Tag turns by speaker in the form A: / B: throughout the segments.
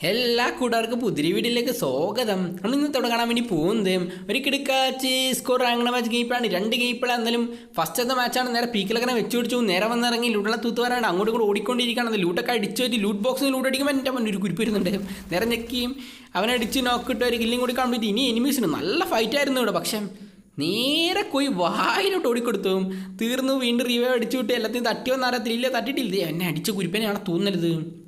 A: എല്ലാ കൂട്ടുകാർക്കും പുതിരി വീട്ടിലേക്ക് സ്വാഗതം. നമ്മൾ ഇന്നത്തോടെ കാണാൻ വേണ്ടി പോകുന്നത് ഒരു കിടക്കാച്ച് സ്കോർ റാങ്കണ മാച്ച് ഗെയിപ്പാണ് രണ്ട് ഗെയിപ്പുകൾ എന്നാലും ഫസ്റ്റത്തെ മാച്ചാണ് നേരെ പീക്കിലൊക്കെ വെച്ച് പിടിച്ചു. നേരെ വന്നിറങ്ങി ലൂട്ടുള്ള തൂത്തുവരാണ്. അങ്ങോട്ട് കൂടെ ഓടിക്കൊണ്ടിരിക്കുകയാണ്. ലൂട്ടൊക്കെ അടിച്ചു ഒരു ലൂട്ട് ബോക്സിൽ ലൂട്ട് അടിക്കുമ്പോൾ എന്റെ മുന്നിൽ ഒരു കുരിപ്പ് വരുന്നുണ്ട്. നേരെ ഞെക്കിയും അവനടിച്ച് നോക്കിയിട്ട് ഒരു കില്ലും കൂടി കംപ്ലീറ്റ് ഇനി എനിമീസിന് നല്ല ഫൈറ്റ് ആയിരുന്നു ഇവിടെ. പക്ഷേ നേരെ പോയി വായിലോട്ട് ഓടിക്കൊടുത്തു. തീർന്നു. വീണ്ടും റിവൈവ് അടിച്ചു. വിട്ട് എല്ലാത്തിനും തട്ടി എന്നറിയത്തില്ല തട്ടിയിട്ടില്ല എന്നെ അടിച്ച കുരിപ്പനെയാണ് തോന്നരുത്.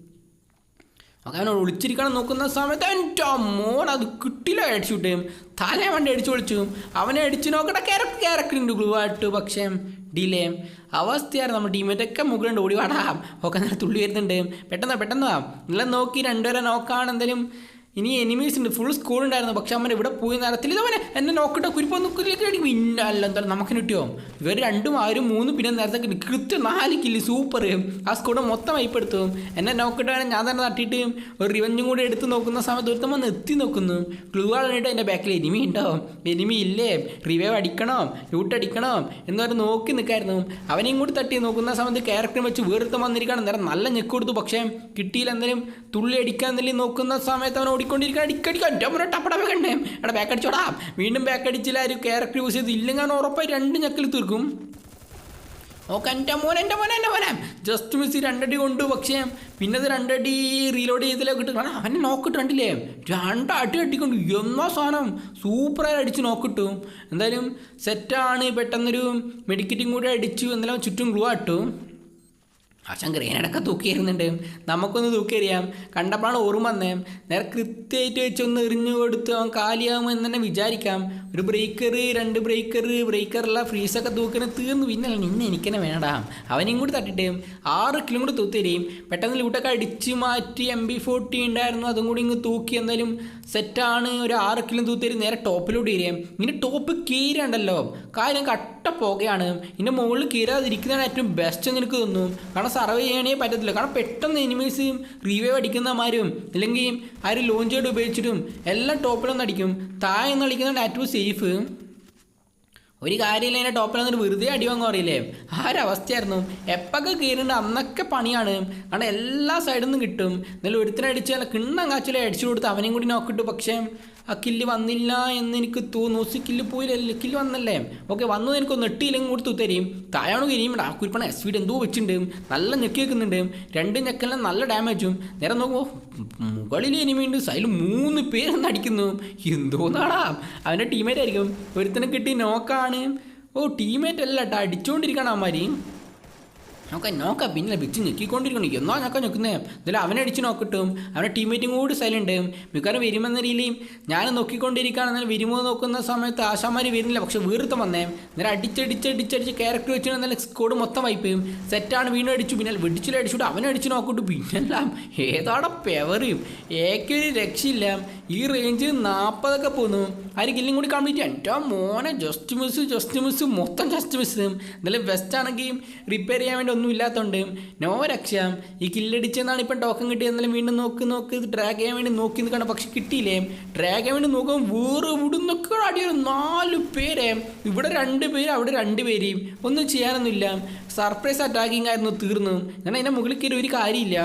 A: അവനോട് ഒളിച്ചിരിക്കണം നോക്കുന്ന സമയത്ത് എന്റെ മോൻ അത് കിട്ടില്ല അടിച്ചു വിട്ടേം. തല വണ്ടി അടിച്ചു വിളിച്ചു. അവനെ അടിച്ചു നോക്കട്ടെ ക്യാരക്ടർ ക്യാരക്ടറിന്റെ ഗ്ലൂ ആയിട്ട്. പക്ഷേ ഡിലേം അവസ്ഥയായിരുന്നു നമ്മുടെ ടീമേറ്റൊക്കെ മുകളിലുണ്ട് ഓടി വാടാം. ഒക്കെ നല്ല തുള്ളി വരുന്നുണ്ട്. പെട്ടെന്ന് പെട്ടെന്ന് നിങ്ങളെ നോക്കി രണ്ടുപേരെ നോക്കാണ് എന്തായാലും ഇനി എനിമീസ് ഉണ്ട്. ഫുൾ സ്കൂൾ ഉണ്ടായിരുന്നു. പക്ഷെ അവൻ ഇവിടെ പോയി നേരത്തിൽ ഇതവനെ എന്നെ നോക്കട്ടെ കുരിപ്പൊന്നും പിന്നെ അല്ല എന്തായാലും നമുക്ക് കിട്ടിയോ? ഇവർ രണ്ടും ആരും മൂന്നും പിന്നെ നേരത്തെ. കൃത്യം നാല് കില്ല് സൂപ്പർ ആ സ്കൂടെ മൊത്തം വൈപ്പെടുത്തു എന്നെ നോക്കട്ടെ ഞാൻ തന്നെ തട്ടിയിട്ട് ഒരു റിവഞ്ചും കൂടി എടുത്ത് നോക്കുന്ന സമയത്ത് ഒരുത്തം വന്ന് എത്തി നോക്കുന്നു. ക്ലൂ ആളിട്ട് എന്റെ ബാക്കിൽ എനിമി ഉണ്ടോ എനിമി ഇല്ലേ? റിവൈവ് അടിക്കണം. ലൂട്ട് അടിക്കണം. എന്ന് പറഞ്ഞ് നോക്കി നിൽക്കായിരുന്നു. അവനെയും കൂടി തട്ടി നോക്കുന്ന സമയത്ത് ക്യാരക്ടറും വെച്ച് വേറിട്ട് വന്നിരിക്കണം നേരം നല്ല ഞെക്ക് കൊടുത്തു. പക്ഷേ കിട്ടിയില്ല. എന്തെങ്കിലും തുള്ളി അടിക്കാൻ നോക്കുന്ന സമയത്ത് അവൻ ഓടിക്കൊണ്ടിരിക്കാൻ അടിക്കടിക്കാൻ ഒറ്റ മുന്നേ ടപ്പടപ്പ കണ്ടേ എടാ ബാക്ക് അടിച്ചോടാ. വീണ്ടും ബാക്ക് അടിച്ചില്ല ഒരു ക്യാരക്ടർ യൂസ് ചെയ്ത് ഇല്ലെങ്കിൽ ഉറപ്പായി രണ്ട് ഞെക്കിൽ തീർക്കും. ഓക്കെ എന്റെ മോൻ എന്റെ മോനെ എന്റെ മോനെ. ജസ്റ്റ് മിസ് രണ്ടടി കൊണ്ട് പക്ഷേ പിന്നെ അത് രണ്ടടി റീലോഡ് ചെയ്തില്ല കിട്ടും. അവനെ നോക്കിട്ട് കണ്ടില്ലേ? രണ്ട് അടി അടിക്കൊണ്ട് എന്നോ സാധനം? സൂപ്പറായി അടിച്ച് നോക്കിട്ടു എന്തായാലും സെറ്റാണ് പെട്ടെന്നൊരു മെഡിക്കറ്റും കൂടി അടിച്ചു. എന്തായാലും ചുറ്റും ഗ്ലൂ ആട്ടു ആശാൻ ഗ്രേനടൊക്കെ തൂക്കിയിരുന്നുണ്ട് നമുക്കൊന്ന് തൂക്കിയറിയാം. കണ്ടപ്പോഴാണ് ഓർമ്മ വന്നേ. നേരെ കൃത്യമായിട്ട് വെച്ചൊന്ന് എറിഞ്ഞു കൊടുത്ത് അവൻ കാലിയാകുമെന്ന് തന്നെ വിചാരിക്കാം. ഒരു ബ്രേക്കർ രണ്ട് ബ്രേക്കർ ബ്രേക്കറല്ല ഫ്രീസൊക്കെ തൂക്കണേ തീർന്നു പിന്നെ നിന്നെ എനിക്കെന്നെ വേണ്ട. അവനെയും കൂടി തട്ടിട്ടേം ആറ് കിലോ കൂടി തൂത്തരിയും പെട്ടെന്ന് ലൂട്ടൊക്കെ അടിച്ച് മാറ്റി എം ബി ഫോർട്ടി ഉണ്ടായിരുന്നു. അതും കൂടി ഇങ്ങ് തൂക്കി എന്തായാലും സെറ്റാണ് ഒരു ആറ് കിലോ തൂത്തരും നേരെ ടോപ്പിലൂടെ കയറിയാം ഇങ്ങനെ ടോപ്പ് കീരണ്ടല്ലോ കാര്യം കട്ട പുകയാണ്. ഇതിന്റെ മുകളിൽ കീരാതിരിക്കുന്നതാണ് ഏറ്റവും ബെസ്റ്റ് എന്ന് എനിക്ക് തോന്നുന്നു. കാരണം സർവേ ചെയ്യാനേ പറ്റത്തില്ല. കാരണം പെട്ടെന്ന് എനിമീസ് റീവൈവ് അടിക്കുന്നമാരും അല്ലെങ്കിൽ ആരും ലോഞ്ച് ലോഞ്ചേഡ് ഉപയോഗിച്ചിട്ടും എല്ലാം ടോപ്പിലൊന്നും അടിക്കും. താഴെ നിന്ന് അടിക്കുന്നതാണ് ഏറ്റവും സേഫ് ഒരു കാര്യമില്ല അതിന്റെ ടോപ്പിൽ വന്നിട്ട് വെറുതെ അടി വാങ്ങും അറിയില്ലേ? ആ ഒരു അവസ്ഥയായിരുന്നു. എപ്പൊക്കെ കയറുന്നുണ്ട് അന്നൊക്കെ പണിയാണ്. കാരണം എല്ലാ സൈഡിൽ നിന്നും കിട്ടും. എന്നാലും ഒരുത്തിനെ അടിച്ചാൽ കിണ്ണം കാച്ചിലെ അടിച്ചു കൊടുത്ത് അവനെയും കൂടി നോക്കിട്ടു പക്ഷേ ആ കില്ല് വന്നില്ല എന്ന് എനിക്ക് തോന്നുന്നു. സി കില്ല് പോയില്ല? കില്ല് വന്നല്ലേ? ഓക്കെ വന്നു എനിക്ക് നെട്ടിയില്ലെങ്കിൽ കൊടുത്തു തരും. താഴാണ് കരിയുമ്പോൾ ആ കുരിപ്പണ എസ് വീട് എന്തോ വെച്ചിട്ടുണ്ട്. നല്ല ഞെക്കി വെക്കുന്നുണ്ട്. രണ്ട് ഞെക്കെല്ലാം നല്ല ഡാമേജും. നേരെ നോക്കുമ്പോൾ മുകളിൽ എനിമിയുണ്ട് സൈഡിൽ മൂന്ന് പേരെന്ന് അടിക്കുന്നു. എന്തോന്നാടാ? അവന്റെ ടീമേറ്റ് ആയിരിക്കും. ഒരുത്തനെ കിട്ടി നോക്കാണ് ഓ ടീമേറ്റ് അല്ല കേട്ടോ അടിച്ചുകൊണ്ടിരിക്കണം അവന്മാര്. നോക്കാം നോക്കാം. പിന്നെ പിച്ച് ഞെക്കിക്കൊണ്ടിരിക്കണം. എന്നാ ഞൊക്കെ ഞെക്കുന്നേ? എന്നാലും അവനെ അടിച്ച് നോക്കട്ടും അവനെ ടീമേറ്റും കൂടി സൈലന്റ് മിക്കവാറും വരുമെന്ന രീതിയിൽ ഞാൻ നോക്കിക്കൊണ്ടിരിക്കുകയാണ്. എന്നാൽ വരുമോ നോക്കുന്ന സമയത്ത് ആശാമാർ വരുന്നില്ല. പക്ഷെ വീർത്തം വന്നേ. നേരെ അടിച്ചടിച്ചടിച്ചടിച്ച് ക്യാരക്ടർ വെച്ച് നല്ല സ്കോഡ് മൊത്തം വൈപ്പയും സെറ്റാണ് വീണ്ടും അടിച്ചു. പിന്നെ വെടിച്ചിൽ അടിച്ചിട്ട് അവനെ അടിച്ച് നോക്കിട്ടു പിന്നെല്ലാം ഏതാടെ പെവറിയും ഏക്കൊരു രക്ഷയില്ല. ഈ റേഞ്ച് നാൽപ്പതൊക്കെ പോന്നു. ആര് കില്ലും കൂടി കംപ്ലീറ്റ് ചെയ്യാൻ. ഏറ്റവും മോനെ ജസ്റ്റ് മിസ് ജസ്റ്റ് മിസ് മൊത്തം ജസ്റ്റ് മിസ് എന്നാലും വെസ്റ്റ് ആണെങ്കിൽ റിപ്പയർ ചെയ്യാൻ വേണ്ടി ഒന്നും ഇല്ലാത്തതുകൊണ്ട് നോ രക്ഷ. ഈ കില്ലടിച്ചെന്നാണ് ഇപ്പം ടോക്കൺ കിട്ടിയത്. എന്നാലും വീണ്ടും നോക്ക് നോക്ക് ഡ്രാഗ് ചെയ്യാൻ വേണ്ടി നോക്കി നിൽക്കണം പക്ഷെ കിട്ടിയില്ലേ? ഡ്രാഗ് ചെയ്യാൻ വേണ്ടി നോക്കുമ്പോൾ വേറെ ഇവിടുന്നൊക്കെ അടിയൊരു നാല് പേരെ. ഇവിടെ രണ്ട് പേര് അവിടെ രണ്ട് പേരെയും ഒന്നും ചെയ്യാനൊന്നുമില്ല. സർപ്രൈസ് അറ്റാക്കിങ് ആയിരുന്നു തീർന്നു. ഞാൻ അതിന്റെ മുകളിൽ കയറി ഒരു കാര്യമില്ല.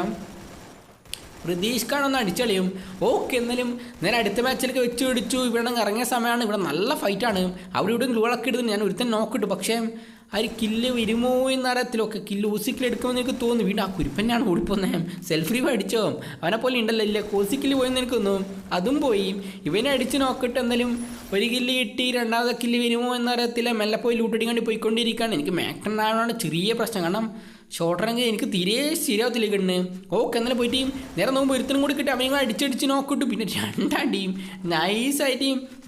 A: പ്രതീക്ഷിക്കാണൊന്ന് അടിച്ചളിയും. ഓക്കെ എന്നാലും നേരെ അടുത്ത മാച്ചിലേക്ക് വെച്ച് പിടിച്ചു. ഇവിടെ ഇറങ്ങിയ സമയമാണ്. ഇവിടെ നല്ല ഫൈറ്റാണ് അവിടെ ഇവിടെ ഗ്ലൂളൊക്കെ ഇടുന്നു ഞാൻ ഒരുത്തൻ നോക്കിട്ടു പക്ഷേ ആ ഒരു കില്ല് വരുമോ എന്നറിയത്തിലൊക്കെ കില്ല് ഊസിക്കിൽ എടുക്കുമെന്ന് എനിക്ക് തോന്നുന്നു. വീണ്ടും ആ കുരുപ്പന്നെയാണ് ഓടിപ്പോന്നേ. സെൽഫ് അടിച്ചോ? അവനെ പോലെ ഉണ്ടല്ലോ. ഇല്ല കോസിക്കിൽ പോയെന്ന് എനിക്ക് തോന്നുന്നു. അതും പോയി. ഇവനെ അടിച്ച് നോക്കിട്ട് എന്തായാലും ഒരു കില്ല് കിട്ടി. രണ്ടാമത്തെ കില്ല് വരുമോ എന്നറിയത്തില്ല മെല്ലെ പോയി ലൂട്ടടിക്കാണ്ട് പോയിക്കൊണ്ടിരിക്കുകയാണ്. എനിക്ക് മാക്ടൺ ആയതുകൊണ്ട് ചെറിയ പ്രശ്നം. കാരണം ഷോർട്ട് എനിക്ക് തീരെ ശരിയാവത്തില്ല കിടന്ന് ഓക്കെ എന്നാലും പോയിട്ട് നേരെ നോക്കുമ്പോൾ ഒരുത്തനും കൂടി കിട്ടി. അമ്മയും കൂടെ അടിച്ചടിച്ച് നോക്കിട്ടു പിന്നെ രണ്ടടിയും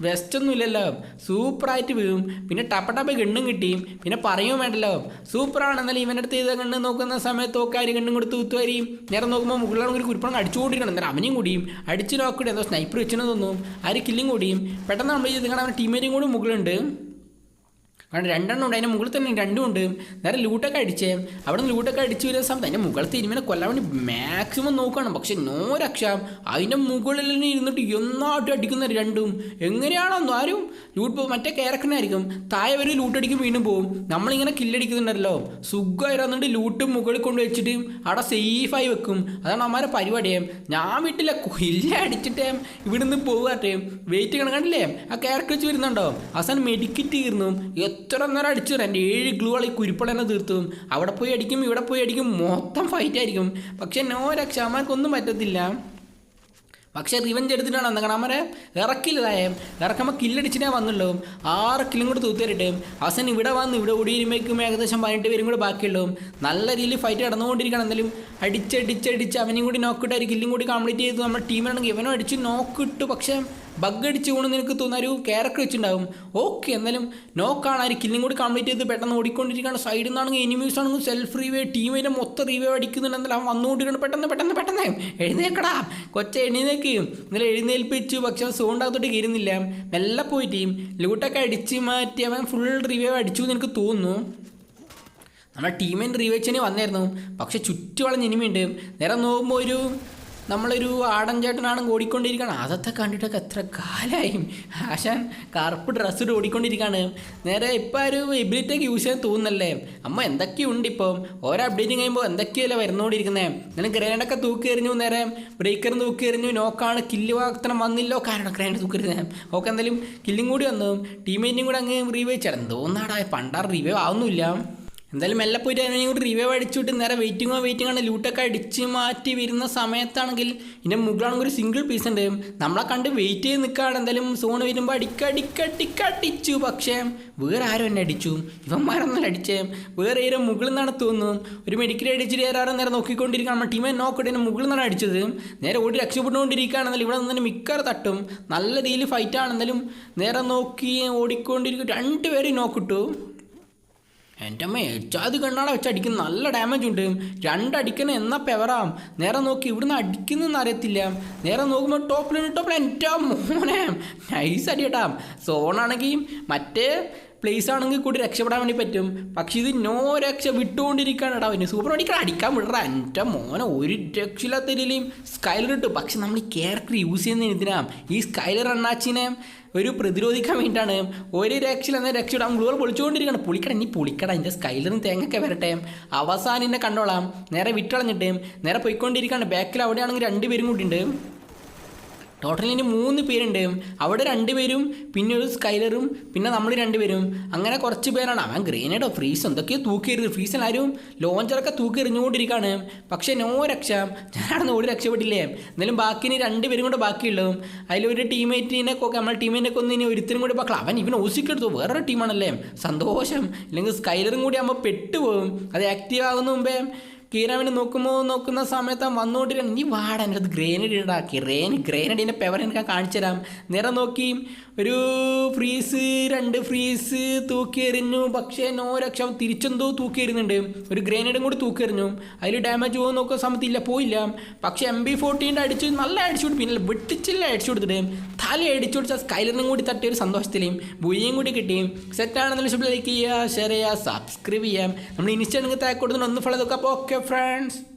A: വെസ്റ്റ് ഒന്നും ഇല്ലല്ലോ. സൂപ്പറായിട്ട് വീഴും. പിന്നെ ടപ്പ ടപ്പ ഗണ്ണും കിട്ടിയും പിന്നെ പറയും വേണ്ടല്ലോ. സൂപ്പറാണ് എന്നാലും ഇവന്റെ അടുത്ത് ചെയ്ത കണ്ണ് നോക്കുന്ന സമയത്ത് ഒക്കെ ആര് ഗണ്ണും കൊടുത്ത് തൂത്തുവരിയും നേരെ നോക്കുമ്പോൾ മുകളിലാണ് ഒരു കുരിപ്പണം അടിച്ചുകൊണ്ടിരിക്കണം. എന്നാലും അവനെയും കൂടിയും അടിച്ച് നോക്കിയിട്ട് എന്തോ സ്നൈപ്പർ വെച്ചെന്ന് തോന്നും ആര് കില്ലും കൂടിയും. പെട്ടെന്ന് നമ്മൾ ചെയ്ത് കാണാൻ ടീമേറ്റും കൂടി മുകളിലുണ്ട്. അവിടെ രണ്ടെണ്ണം ഉണ്ട്. അതിന്റെ മുകളിൽ തന്നെ രണ്ടും ഉണ്ട്. നേരെ ലൂട്ടൊക്കെ അടിച്ചേ. അവിടെ നിന്ന് ലൂട്ടൊക്കെ അടിച്ച് വരുന്ന സമയത്ത് അതിന്റെ മുകളിൽ തിരുമനെ കൊല്ലാൻ വേണ്ടി മാക്സിമം നോക്കുകയാണ്. പക്ഷെ നോ രക്ഷ അതിന്റെ മുകളിൽ തന്നെ ഇരുന്നിട്ട് എന്നാട്ടും അടിക്കുന്ന രണ്ടും. എങ്ങനെയാണോ ആരും ലൂട്ട് മറ്റേ ക്യാരക്ടറിനായിരിക്കും. താഴെ വരെ ലൂട്ട് അടിക്കും വീണ്ടും പോകും. നമ്മളിങ്ങനെ കില്ലടിക്കുന്നുണ്ടല്ലോ സുഖമായിരുന്നിട്ട് ലൂട്ട് മുകളിൽ കൊണ്ട് വെച്ചിട്ട് അവിടെ സേഫായി വെക്കും. അതാണ് അമ്മാരെ പരിപാടിയെ ഞാൻ വീട്ടിലെ കൊല്ല അടിച്ചിട്ടേ ഇവിടുന്ന് പോകാട്ടെ വെയിറ്റ് കണക്കണ്ടില്ലേ ആ ക്യാരക്ടർ വെച്ച് വരുന്നുണ്ടോ? അവസാനം മെഡിക്കറ്റ് തീർന്നു. എത്ര നേരം അടിച്ചു എന്റെ ഏഴ് ഗ്ലൂകൾ ഈ കുരിപ്പള തന്നെ തീർത്തു അവിടെ പോയി അടിക്കും ഇവിടെ പോയി അടിക്കും. മൊത്തം ഫൈറ്റ് ആയിരിക്കും. പക്ഷെ നോ രക്ഷ അമ്മക്കൊന്നും പറ്റത്തില്ല. പക്ഷേ റിവഞ്ച് എടുത്തിട്ടാണ് അന്ന് അവരെ ഇറക്കില്ലതായ ഇറക്കുമ്പോൾ കില്ലടിച്ചിട്ടേ വന്നുള്ളൂ. ആറ് കില്ലും കൂടെ തൂത്തേരിട്ട് അവസാനം ഇവിടെ വന്ന് ഇവിടെ ഓടിയിരുമ്പോഴേക്കും ഏകദേശം പതിനെട്ട് പേരും കൂടെ ബാക്കിയുള്ളൂ നല്ല രീതിയിൽ ഫൈറ്റ് നടന്നുകൊണ്ടിരിക്കണം എന്തായാലും അടിച്ചടിച്ചടിച്ച് അവനെയും കൂടി നോക്കിയിട്ട് ഒരു കില്ലും കൂടി കംപ്ലീറ്റ് ചെയ്തു. നമ്മുടെ ടീമിലാണെങ്കിൽ ഇവനും അടിച്ച്. നോക്കിട്ടു പക്ഷേ ബഗ് അടിച്ച് എനിക്ക് നിനക്ക് തോന്നുന്ന ഒരു ക്യാരക്ടർ വെച്ചിട്ടുണ്ടാകും ഓക്കെ എന്നാലും നോക്കാണ് ആ ഒരു കില്ലും കൂടി കംപ്ലീറ്റ് ചെയ്ത് പെട്ടെന്ന് ഓടിക്കൊണ്ടിരിക്കുകയാണ്. സൈഡിൽ നിന്നാണെങ്കിൽ എനിമീസ് ആണെങ്കിൽ സെൽഫ് റീവേ ടീമിന്റെ മൊത്തം റീവേ അടിക്കുന്നുണ്ട് എന്നാലും അവൻ വന്നുകൊണ്ടിരിക്കണം പെട്ടെന്ന് പെട്ടെന്ന് പെട്ടെന്ന്. എഴുന്നേക്കടാ കൊച്ച എഴുന്നേക്ക് ഇന്നലെ എഴുന്നേൽപ്പിച്ചു പക്ഷെ സോണ്ടാകത്തോട്ട് കയറുന്നില്ല. മെല്ലെ പോയിട്ട് ലൂട്ടൊക്കെ അടിച്ച് മാറ്റി അവൻ ഫുൾ റീവേ അടിച്ചു എന്ന് എനിക്ക് തോന്നുന്നു. നമ്മുടെ ടീമിന്റെ റീവേച്ചിന് വന്നായിരുന്നു. പക്ഷെ ചുറ്റുവളഞ്ഞ് ഇനിമയുണ്ട് നേരെ നോക്കുമ്പോൾ ഒരു നമ്മളൊരു ആടൻ ചേട്ടനാണ് ഓടിക്കൊണ്ടിരിക്കുകയാണ് അതൊക്കെ കണ്ടിട്ടൊക്കെ എത്ര കാലമായി ആശാൻ കറുപ്പ് ഡ്രസ്സ് ഇട്ട് ഓടിക്കൊണ്ടിരിക്കുകയാണ് നേരെ ഇപ്പം ഒരു എബിലിറ്റിയൊക്കെ യൂസ് ചെയ്യാൻ തോന്നുന്നല്ലേ? അമ്മ എന്തൊക്കെയുണ്ട് ഇപ്പം? ഓരോ അപ്ഡേറ്റിംഗ് കഴിയുമ്പോൾ എന്തൊക്കെയല്ലേ വരുന്നോണ്ടിരിക്കുന്നത് ഞാൻ ഗ്രൈൻഡൊക്കെ തൂക്കി എറിഞ്ഞു നേരെ ബ്രേക്കർ തൂക്കി എറിഞ്ഞു നോക്കാണ് കില്ല് വാക്തനം വന്നില്ലോ കാരണം ഗ്രൈൻഡ് തൂക്കി എറിഞ്ഞത് ഓക്കെ എന്തായാലും കില്ലും കൂടി വന്നു. ടീമേറ്റിനും കൂടെ അങ്ങ് റീവേ ചേട്ടൻ എന്തോന്നാടാ പണ്ടാറ് റീവേ ആവുന്നില്ല എന്തായാലും മെല്ലെ പോയിട്ട് അതിനെ കൂടി റിവൈവ് അടിച്ചിട്ട് നേരെ വെയിറ്റിങ്ങോ വെയിറ്റിംഗ് ആണ്. ലൂട്ടൊക്കെ അടിച്ച് മാറ്റി വരുന്ന സമയത്താണെങ്കിൽ ഇതിന്റെ മുകളിലാണെങ്കിൽ ഒരു സിംഗിൾ പീസ് ഉണ്ട്. നമ്മളെ കണ്ട് വെയിറ്റ് ചെയ്ത് നിൽക്കുകയാണ് എന്തായാലും സോൺ വരുമ്പോൾ അടിക്കടിക്കടിക്കടിച്ചു പക്ഷേ വേറെ ആരും എന്നെ അടിച്ചു. ഇവന്മാരൊന്നും അടിച്ചേ. വേറെ ഏറെ മുകളിൽ നിന്നാണ് തോന്നുന്നു. ഒരു മെഡിക്കൽ അടിച്ചിട്ട് ഏറാറും നേരെ നോക്കിക്കൊണ്ടിരിക്കുകയാണ്. നമ്മുടെ ടീമെ നോക്കട്ടെ എന്റെ മുകളിൽ നിന്നാണ് അടിച്ചത്. നേരെ ഓടി രക്ഷപ്പെട്ടുകൊണ്ടിരിക്കുകയാണ്. എന്നാലും ഇവിടെ നിന്ന് മിക്കവാറും തട്ടും. നല്ല രീതിയിൽ ഫൈറ്റ് എന്തായാലും നേരെ നോക്കി ഓടിക്കൊണ്ടിരിക്കും. രണ്ടുപേരും നോക്കിട്ടു എന്റെ അമ്മ എച്ചാത് കണ്ണാട വെച്ച് അടിക്കുന്ന നല്ല ഡാമേജ് ഉണ്ട്. രണ്ടടിക്കണ എന്നാ പെവറാം. നേരെ നോക്കി ഇവിടുന്ന് അടിക്കുന്നെന്ന് അറിയത്തില്ല. നേരെ നോക്കുമ്പോൾ ടോപ്പിലാണ് ടോപ്പിൽ എന്റെ മോനെ നൈസ് അടിയട്ടാം. സോണാണെങ്കിൽ മറ്റേ പ്ലേസ് ആണെങ്കിൽ കൂടി രക്ഷപ്പെടാൻ വേണ്ടി പറ്റും. പക്ഷെ ഇത് നോ രക്ഷ വിട്ടുകൊണ്ടിരിക്കുകയാണ് ഇടാ പിന്നെ സൂപ്പർ അടിക്കാൻ അടിക്കാൻ വിടറ എന്റെ മോനെ ഒരു രക്ഷയില്ലാത്ത രീതിയിലും സ്കൈലർ ഇട്ടു. പക്ഷെ നമ്മൾ ഈ ക്യാരക്ടർ യൂസ് ചെയ്യുന്നതിന് എന്തിനാ? ഈ സ്കൈലർ അണ്ണാച്ചിനെ ഒരു പ്രതിരോധിക്കാൻ വേണ്ടിയിട്ടാണ്. ഒരു രക്ഷയിൽ എന്നാൽ രക്ഷയിടാം ഗ്ലൂർ പൊളിച്ചുകൊണ്ടിരിക്കുകയാണ്. പൊളിക്കട ഇനി പൊളിക്കട. എന്റെ സ്കൈലറും തേങ്ങൊക്കെ വരട്ടെ. അവസാനം എന്നെ കണ്ടോളാം. നേരെ വിട്ടളഞ്ഞിട്ട് നേരെ പോയിക്കൊണ്ടിരിക്കുകയാണ്. ബാക്കിൽ അവിടെയാണെങ്കിൽ രണ്ടുപേരും ഉണ്ട്. ടോട്ടൽ ഇനി മൂന്ന് പേരുണ്ട്. അവിടെ രണ്ടുപേരും പിന്നെ ഒരു സ്കൈലറും പിന്നെ നമ്മൾ രണ്ടുപേരും അങ്ങനെ കുറച്ച് പേരാണ്. അവൻ ഗ്രേനേഡോ ഫ്രീസ് എന്തൊക്കെയോ തൂക്കിയെറിഞ്ഞു. ഫ്രീസിൽ ആരും ലോഞ്ചറൊക്കെ തൂക്കി എറിഞ്ഞുകൊണ്ടിരിക്കുകയാണ് പക്ഷേ നോ രക്ഷ. ഞാനവിടെ ഓടി രക്ഷപ്പെട്ടില്ലേ? എന്നാലും ബാക്കി ഇനി രണ്ടുപേരും കൂടെ ബാക്കിയുള്ളൂ. അതിലൊരു ടീമേറ്റിനെ ഒക്കെ നമ്മൾ ടീമേറ്റിനൊക്കെ ഒന്ന് ഇനി ഒരുത്തിനും കൂടി ബാക്കി അവൻ ഇവൻ ഓസിക്കെടുത്തു വേറൊരു ടീമാണല്ലേ സന്തോഷം. ഇല്ലെങ്കിൽ സ്കൈലറും കൂടി ആകുമ്പോൾ പെട്ടുപോകും. അത് ആക്റ്റീവ് ആകുന്ന മുമ്പേ വേണ്ടി നോക്കുമ്പോൾ നോക്കുന്ന സമയത്ത് വന്നുകൊണ്ടിരിക്കണം നീ വാടാ എന്റെ അത് ഗ്രേനഡ് ഉണ്ടാക്കി റേൻ ഗ്രേനഡിന്റെ പെവർ എനിക്ക് കാണിച്ചു തരാം. നേരെ നോക്കി ഒരു ഫ്രീസ് രണ്ട് ഫ്രീസ് തൂക്കി എറിഞ്ഞു. പക്ഷേ നോ രക്ഷ തിരിച്ചെന്തോ തൂക്കി എറിയുന്നുണ്ട്. ഒരു ഗ്രേനേഡും കൂടി തൂക്കി എറിഞ്ഞു. അതിൽ ഡാമേജ് പോകുന്ന നോക്കുന്ന സമയത്ത് ഇല്ല പോയില്ല. പക്ഷേ എം ബി ഫോർട്ടീന്റെ അടിച്ചു നല്ല അടിച്ചു കൊടുത്തു. പിന്നെ വെട്ടിച്ചില്ല അടിച്ചു കൊടുത്തിട്ട് തല അടിച്ചു കൊടുത്ത സ്കൈലറിനും കൂടി തട്ടിയ ഒരു സന്തോഷത്തിലും ബുയ്യും കൂടി കിട്ടി. സെറ്റാണെന്നുള്ള ലൈക്ക് ചെയ്യുക ഷെയർ ചെയ്യുക സബ്സ്ക്രൈബ് ചെയ്യാം നമ്മൾ ഇൻസ്റ്റാണെങ്കിൽ കൊടുത്തിട്ട് ഒന്ന് ഫോളോ നോക്കാം. അപ്പോൾ ഓക്കെ Okay friends.